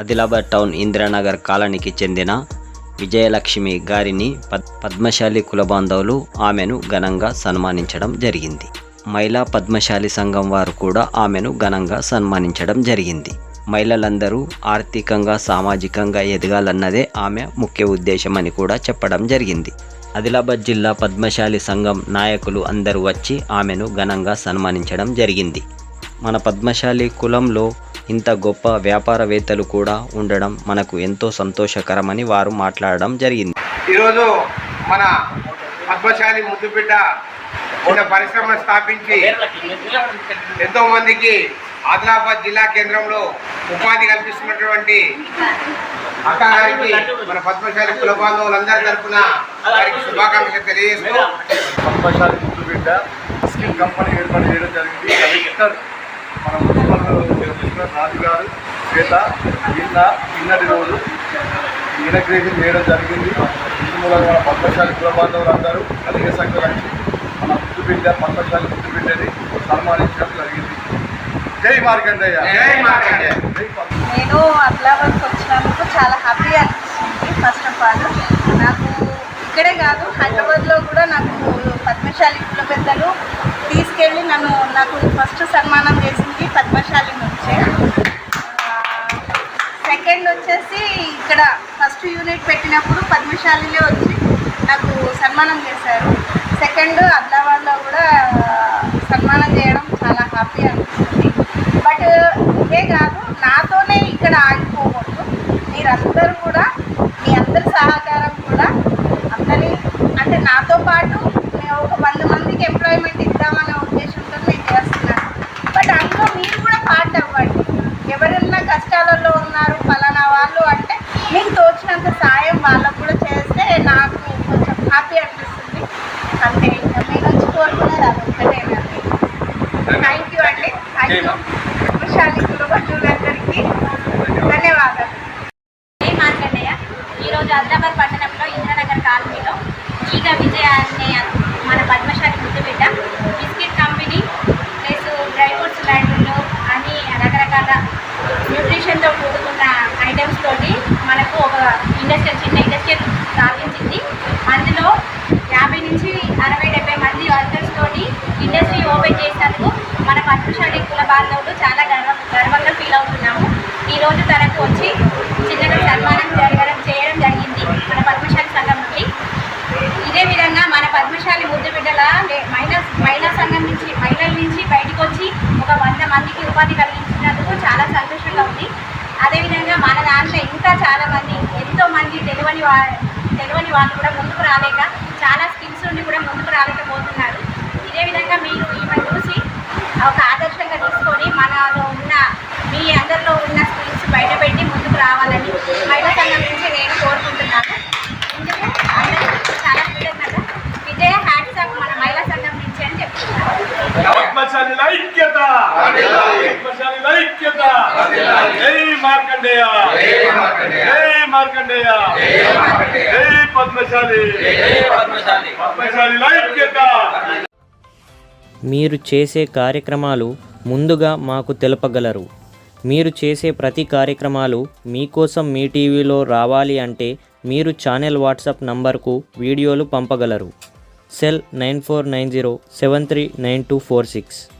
Adilabad town Indiranagar కాలనీకి చెందిన విజయలక్ష్మి గారిని పద్ పద్మశాలి కుల బాంధవులు ఆమెను ఘనంగా సన్మానించడం జరిగింది. మహిళా పద్మశాలి సంఘం వారు కూడా ఆమెను ఘనంగా సన్మానించడం జరిగింది. మహిళలందరూ ఆర్థికంగా సామాజికంగా ఎదగాలన్నదే ఆమె ముఖ్య ఉద్దేశమని కూడా చెప్పడం జరిగింది. ఆదిలాబాద్ జిల్లా పద్మశాలి సంఘం నాయకులు అందరూ వచ్చి ఆమెను ఘనంగా సన్మానించడం జరిగింది. మన పద్మశాలి కులంలో ఇంత గొప్ప వ్యాపారవేత్తలు కూడా ఉండడం మనకు ఎంతో సంతోషకరమని వారు మాట్లాడడం జరిగింది. ఈరోజు మన పద్మశాలి ముద్దుబిడ్డ చిన్న పరిశ్రమ స్థాపించి ఎంతో మందికి ఆదిలాబాద్ జిల్లా కేంద్రంలో ఉపాధి కల్పిస్తున్నటువంటి అక్క గారికి మన పద్మశాలి కుల బాంధవులందరి తరఫున వారికి శుభాకాంక్షలు తెలియజేస్తూ పద్మశాలి ముద్దు బిడ్డ స్కిల్ కంపెనీ ఏర్పాటు చేయడం జరిగింది. కలెక్టర్ మన మున్సిపల్ కమిషనర్ రాజు చేత నిన్న నిన్నటి రోజు ఇనగ్రేషన్ చేయడం జరిగింది ఇందు మూలంగా మన పద్మశాలి కుల అందరూ కలిగే సంఖ్యలు వచ్చి మన ముద్దు పద్మశాలి ముద్దు సన్మానించడం జరిగింది జై మార్కండయ్య జై మార్కండేయ. నేను అదిలాబాద్కి వచ్చినందుకు చాలా హ్యాపీ అనిపిస్తుంది ఫస్ట్ ఆఫ్ ఆల్ నాకు ఇక్కడే కాదు హైదరాబాద్లో కూడా నాకు పద్మశాలి కుల పెద్దలు తీసుకెళ్ళి నన్ను నాకు ఫస్ట్ సన్మానం చేసింది పద్మశాలి నుంచే. సెకండ్ వచ్చేసి ఇక్కడ ఫస్ట్ యూనిట్ పెట్టినప్పుడు పద్మశాలిలో వచ్చి నాకు సన్మానం చేశారు. సెకండ్ అద్లాబాద్లో కూడా సన్మానం చేయడం చాలా హ్యాపీ అనిపిస్తుంది. బట్ ఇదే కాదు నాతోనే ఇక్కడ ఆగిపోకూడదు మీరందరూ కూడా మీ అందరి సహకారం కూడా అందరి అంటే నాతో పాటు మేము ఒక వంద మందికి ఎంప్లాయ్మెంట్ ఇద్దామనే ఉద్దేశంతో నేను చేస్తున్నాను బట్ అందులో మీరు కూడా పార్ట్ అవ్వండి ఎవరన్నా కష్టాలలో ఉన్నారు ఫలానా వాళ్ళు అంటే మీకు తోచినంత సాయం వాళ్ళకు కూడా చేస్తే నాకు కొంచెం హ్యాపీ అనిపిస్తుంది. అంతే ఇంకా మీ నుంచి కోరుకునేది అది ఒక్కటేనండి థ్యాంక్ యూ అండి. థ్యాంక్ యూ విశాలి కులబంధువులందరికీ ధన్యవాదాలు. జై ఈరోజు హైదరాబాద్ మనకు ఒక ఇండస్ట్రియల్ చిన్న ఇండస్ట్రియల్ స్థాపించింది అందులో యాభై నుంచి అరవై డెబ్బై మంది వర్కర్స్ తోటి ఇండస్ట్రీ ఓపెన్ చేసినందుకు మన పద్మశాలి కుల బాంధవులు చాలా గర్వ గర్వంగా ఫీల్ అవుతున్నాము. ఈరోజు తనకు వచ్చి చిన్నగా సన్మానం జరగడం చేయడం జరిగింది మన పద్మశాలి సంఘం నుండి ఇదే విధంగా మన పద్మశాలి ముద్దు బిడ్డల మహిళా మహిళా సంఘం నుంచి మహిళల నుంచి బయటకు వచ్చి ఒక వంద మందికి ఉపాధి కలిగించినందుకు చాలా సంతోషంగా ఉంది. అదేవిధంగా మన దాంట్లో ఇంకా చాలా మంది ఎంతో మంది తెలియని వా తెలియని వాళ్ళు కూడా ముందుకు రాలేక చాలా స్కిల్స్ నుండి కూడా ముందుకు రాలేకపోతున్నారు. ఇదే విధంగా మీరు ఈ చూసి ఒక ఆదర్శంగా తీసుకొని మనలో ఉన్న మీ అందరిలో ఉన్న స్కిల్స్ బయటపెట్టి ముందుకు రావాలని మహిళా సంఘం నుంచి నేను కోరుకుంటున్నాను ఇందుకు అందరికీ చాలా కృతజ్ఞత విజయ హ్యాట్స్ ఆఫ్ మన మహిళా సంఘం నుంచి అని చెప్తున్నాను పద్మశాలి ఐక్యత. పద్మశాలి ఐక్యత. జై మార్కండేయ. జై మార్కండేయ. జై పద్మశాలి. పద్మశాలి ఐక్యత. మీరు చేసే కార్యక్రమాలు ముందుగా మాకు తెలుపగలరు. మీరు చేసే ప్రతి కార్యక్రమాలు మీకోసం మీ టీవీలో రావాలి అంటే మీరు ఛానల్ వాట్సాప్ నంబర్కు వీడియోలు పంపగలరు. cell nine four nine zero seven three nine two four six.